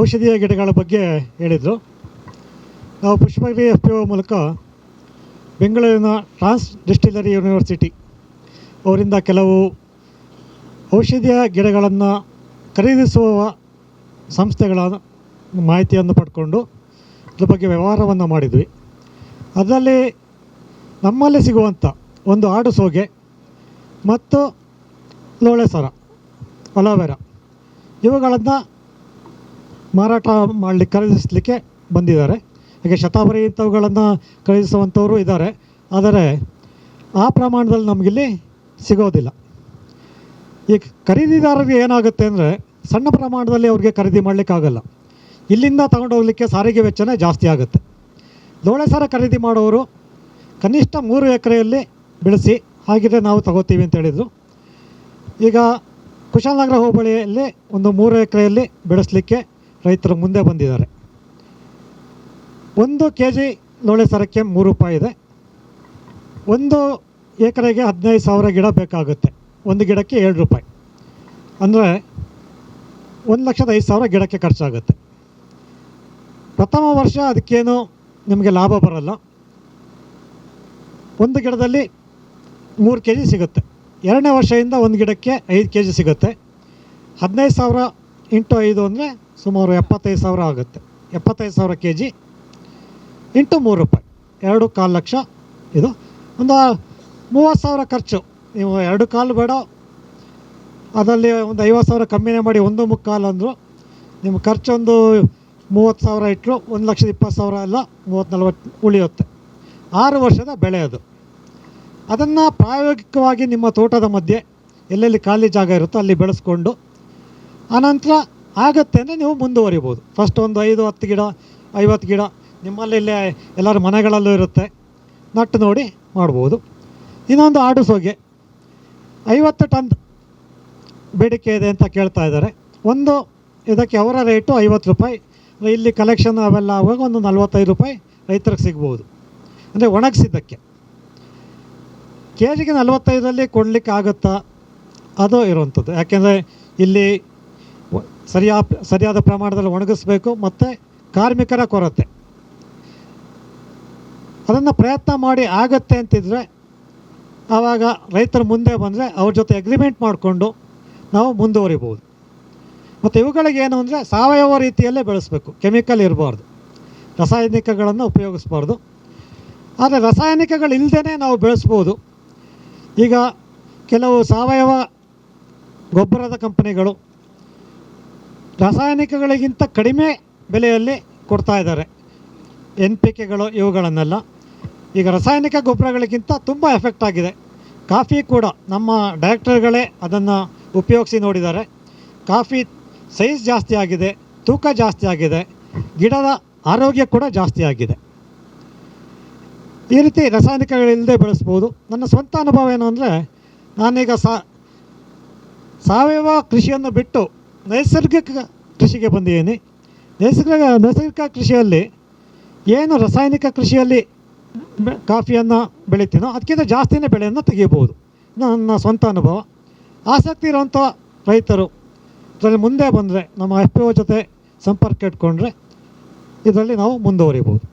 ಔಷಧೀಯ ಗಿಡಗಳ ಬಗ್ಗೆ ಹೇಳಿದರು. ನಾವು ಪುಷ್ಪಗಿರಿ ಎಫ್ ಪಿ ಒ ಮೂಲಕ ಬೆಂಗಳೂರಿನ ಟ್ರಾನ್ಸ್ ಡಿಸ್ಟಿಲರಿ ಯೂನಿವರ್ಸಿಟಿ ಅವರಿಂದ ಕೆಲವು ಔಷಧೀಯ ಗಿಡಗಳನ್ನು ಖರೀದಿಸುವ ಸಂಸ್ಥೆಗಳ ಮಾಹಿತಿಯನ್ನು ಪಡ್ಕೊಂಡು ಅದ್ರ ಬಗ್ಗೆ ವ್ಯವಹಾರವನ್ನು ಮಾಡಿದ್ವಿ. ಅದರಲ್ಲಿ ನಮ್ಮಲ್ಲಿ ಸಿಗುವಂಥ ಒಂದು ಆಡು ಸೋಗೆ ಮತ್ತು ಲೋಳೆ ಸರ, ಅಲೋವೆರಾ, ಇವುಗಳನ್ನು ಮಾರಾಟ ಮಾಡಲಿಕ್ಕೆ, ಖರೀದಿಸಲಿಕ್ಕೆ ಬಂದಿದ್ದಾರೆ. ಈಗ ಶತಾವರಿ ಇಂಥವುಗಳನ್ನು ಖರೀದಿಸುವಂಥವರು ಇದ್ದಾರೆ. ಆದರೆ ಆ ಪ್ರಮಾಣದಲ್ಲಿ ನಮಗಿಲ್ಲಿ ಸಿಗೋದಿಲ್ಲ. ಈ ಖರೀದಿದಾರರಿಗೆ ಏನಾಗುತ್ತೆ ಅಂದರೆ, ಸಣ್ಣ ಪ್ರಮಾಣದಲ್ಲಿ ಅವ್ರಿಗೆ ಖರೀದಿ ಮಾಡಲಿಕ್ಕಾಗಲ್ಲ. ಇಲ್ಲಿಂದ ಹೋಗಲಿಕ್ಕೆ ಸಾರಿಗೆ ವೆಚ್ಚನೇ ಜಾಸ್ತಿ ಆಗುತ್ತೆ. ಲೋಳೆ ಸಾರ ಖರೀದಿ ಮಾಡೋರು ಕನಿಷ್ಠ ಮೂರು ಎಕರೆಯಲ್ಲಿ ಬೆಳೆಸಿ, ಹಾಗಿದ್ರೆ ನಾವು ತಗೋತೀವಿ ಅಂತ ಹೇಳಿದರು. ಈಗ ಕುಶಾಲನಗರ ಹೋಬಳಿಯಲ್ಲಿ ಒಂದು ಮೂರು ಎಕರೆಯಲ್ಲಿ ಬೆಳೆಸಲಿಕ್ಕೆ ರೈತರು ಮುಂದೆ ಬಂದಿದ್ದಾರೆ. ಒಂದು ಕೆ ಜಿ ಲೋಳೆ ಸರಕ್ಕೆ ಮೂರು ರೂಪಾಯಿ ಇದೆ. ಒಂದು ಎಕರೆಗೆ ಹದಿನೈದು ಸಾವಿರ ಗಿಡ ಬೇಕಾಗುತ್ತೆ. ಒಂದು ಗಿಡಕ್ಕೆ ಏಳು ರೂಪಾಯಿ. ಅಂದರೆ ಒಂದು ಲಕ್ಷದ ಐದು ಸಾವಿರ ಗಿಡಕ್ಕೆ ಖರ್ಚಾಗುತ್ತೆ. ಪ್ರಥಮ ವರ್ಷ ಅದಕ್ಕೇನು ನಿಮಗೆ ಲಾಭ ಬರಲ್ಲ. ಒಂದು ಗಿಡದಲ್ಲಿ ಮೂರು ಕೆ ಜಿ ಸಿಗುತ್ತೆ. ಎರಡನೇ ವರ್ಷದಿಂದ ಒಂದು ಗಿಡಕ್ಕೆ ಐದು ಕೆ ಜಿ ಸಿಗುತ್ತೆ. ಹದಿನೈದು ಸಾವಿರ ಇಂಟು ಐದು ಅಂದರೆ ಸುಮಾರು ಎಪ್ಪತ್ತೈದು ಸಾವಿರ ಆಗುತ್ತೆ. ಎಪ್ಪತ್ತೈದು ಸಾವಿರ ಕೆ ಜಿ ಇಂಟು ಮೂರು ರೂಪಾಯಿ. ಎರಡು ಕಾಲು ಲಕ್ಷ ಇದು. ಒಂದು ಮೂವತ್ತು ಸಾವಿರ ಖರ್ಚು. ನೀವು ಎರಡು ಕಾಲು ಬೇಡ. ಅದರಲ್ಲಿ ಒಂದು ಐವತ್ತು ಸಾವಿರ ಕಮ್ಮಿನೇ ಮಾಡಿ ಒಂದು ಮುಕ್ಕಾಲು ಅಂದರು. ನಿಮ್ಮ ಖರ್ಚೊಂದು ಮೂವತ್ತು ಸಾವಿರ ಇಟ್ಟರು ಒಂದು ಲಕ್ಷದ ಇಪ್ಪತ್ತು ಸಾವಿರ ಎಲ್ಲ ಮೂವತ್ತು ನಲ್ವತ್ತು ಉಳಿಯುತ್ತೆ. ಆರು ವರ್ಷದ ಬೆಳೆ ಅದು. ಅದನ್ನು ಪ್ರಾಯೋಗಿಕವಾಗಿ ನಿಮ್ಮ ತೋಟದ ಮಧ್ಯೆ ಎಲ್ಲೆಲ್ಲಿ ಖಾಲಿ ಜಾಗ ಇರುತ್ತೋ ಅಲ್ಲಿ ಬೆಳೆಸ್ಕೊಂಡು ಆನಂತರ ಆಗತ್ತೆ ಅಂದರೆ ನೀವು ಮುಂದುವರಿಬೋದು. ಫಸ್ಟ್ ಒಂದು ಐದು, ಹತ್ತು ಗಿಡ, ಐವತ್ತು ಗಿಡ, ನಿಮ್ಮಲ್ಲಿ ಇಲ್ಲೇ ಎಲ್ಲರ ಮನೆಗಳಲ್ಲೂ ಇರುತ್ತೆ. ನಟ್ಟು ನೋಡಿ ಮಾಡ್ಬೋದು. ಇನ್ನೊಂದು ಆಡು ಸೋಗೆ. ಐವತ್ತು ಟನ್ ಬೇಡಿಕೆ ಇದೆ ಅಂತ ಕೇಳ್ತಾ ಇದ್ದಾರೆ. ಒಂದು ಇದಕ್ಕೆ ಅವರ ರೇಟು ಐವತ್ತು ರೂಪಾಯಿ. ಇಲ್ಲಿ ಕಲೆಕ್ಷನ್ ಅವೆಲ್ಲ ಆಗುವಾಗ ಒಂದು ನಲ್ವತ್ತೈದು ರೂಪಾಯಿ ರೈತರಿಗೆ ಸಿಗ್ಬೋದು. ಅಂದರೆ ಒಣಗಿಸಿದ್ದಕ್ಕೆ. ಕೆ ಜಿಗೆ ನಲ್ವತ್ತೈದರಲ್ಲಿ ಕೊಡಲಿಕ್ಕೆ ಆಗುತ್ತಾ? ಅದು ಇರುವಂಥದ್ದು. ಯಾಕೆಂದರೆ ಇಲ್ಲಿ ಸರಿಯಾ ಸರಿಯಾದ ಪ್ರಮಾಣದಲ್ಲಿ ಒಣಗಿಸ್ಬೇಕು ಮತ್ತು ಕಾರ್ಮಿಕರ ಕೊರತೆ. ಅದನ್ನು ಪ್ರಯತ್ನ ಮಾಡಿ ಆಗತ್ತೆ ಅಂತಿದ್ರೆ ಆವಾಗ ರೈತರು ಮುಂದೆ ಬಂದರೆ ಅವ್ರ ಜೊತೆ ಅಗ್ರಿಮೆಂಟ್ ಮಾಡಿಕೊಂಡು ನಾವು ಮುಂದುವರಿಬೋದು. ಮತ್ತು ಇವುಗಳಿಗೆ ಏನು ಅಂದರೆ ಸಾವಯವ ರೀತಿಯಲ್ಲೇ ಬೆಳೆಸಬೇಕು ಕೆಮಿಕಲ್ ಇರಬಾರ್ದು, ರಾಸಾಯನಿಕಗಳನ್ನು ಉಪಯೋಗಿಸ್ಬಾರ್ದು. ಆದರೆ ರಾಸಾಯನಿಕಗಳು ಇಲ್ಲದೇ ನಾವು ಬೆಳೆಸ್ಬೋದು. ಈಗ ಕೆಲವು ಸಾವಯವ ಗೊಬ್ಬರದ ಕಂಪನಿಗಳು ರಾಸಾಯನಿಕಗಳಿಗಿಂತ ಕಡಿಮೆ ಬೆಲೆಯಲ್ಲಿ ಕೊಡ್ತಾ ಇದ್ದಾರೆ. ಎನ್ ಪಿ ಕೆಗಳು ಇವುಗಳನ್ನೆಲ್ಲ. ಈಗ ರಾಸಾಯನಿಕ ಗೊಬ್ಬರಗಳಿಗಿಂತ ತುಂಬ ಎಫೆಕ್ಟ್ ಆಗಿದೆ. ಕಾಫಿ ಕೂಡ ನಮ್ಮ ಡೈರೆಕ್ಟರ್ಗಳೇ ಅದನ್ನು ಉಪಯೋಗಿಸಿ ನೋಡಿದ್ದಾರೆ. ಕಾಫಿ ಸೈಜ್ ಜಾಸ್ತಿ ಆಗಿದೆ, ತೂಕ ಜಾಸ್ತಿ ಆಗಿದೆ, ಗಿಡದ ಆರೋಗ್ಯ ಕೂಡ ಜಾಸ್ತಿ ಆಗಿದೆ. ಈ ರೀತಿ ರಾಸಾಯನಿಕಗಳಿಲ್ಲದೆ ಬೆಳೆಸ್ಬೋದು. ನನ್ನ ಸ್ವಂತ ಅನುಭವ ಏನು ಅಂದರೆ ನಾನೀಗ ಸಾವಯವ ಕೃಷಿಯನ್ನು ಬಿಟ್ಟು ನೈಸರ್ಗಿಕ ಕೃಷಿಗೆ ಬಂದಿದ್ದೀನಿ. ನೈಸರ್ಗಿಕ ನೈಸರ್ಗಿಕ ಕೃಷಿಯಲ್ಲಿ ಏನು ರಾಸಾಯನಿಕ ಕೃಷಿಯಲ್ಲಿ ಕಾಫಿಯನ್ನು ಬೆಳಿತೀನೋ ಅದಕ್ಕಿಂತ ಜಾಸ್ತಿನೇ ಬೆಳೆಯನ್ನು ತೆಗಿಬೋದು ನನ್ನ ಸ್ವಂತ ಅನುಭವ. ಆಸಕ್ತಿ ಇರುವಂಥ ರೈತರು ಇದರಲ್ಲಿ ಮುಂದೆ ಬಂದರೆ ನಮ್ಮ ಎಫ್ ಪಿ ಒ ಜೊತೆ ಸಂಪರ್ಕ ಇಟ್ಕೊಂಡ್ರೆ ಇದರಲ್ಲಿ ನಾವು ಮುಂದುವರಿಬೋದು.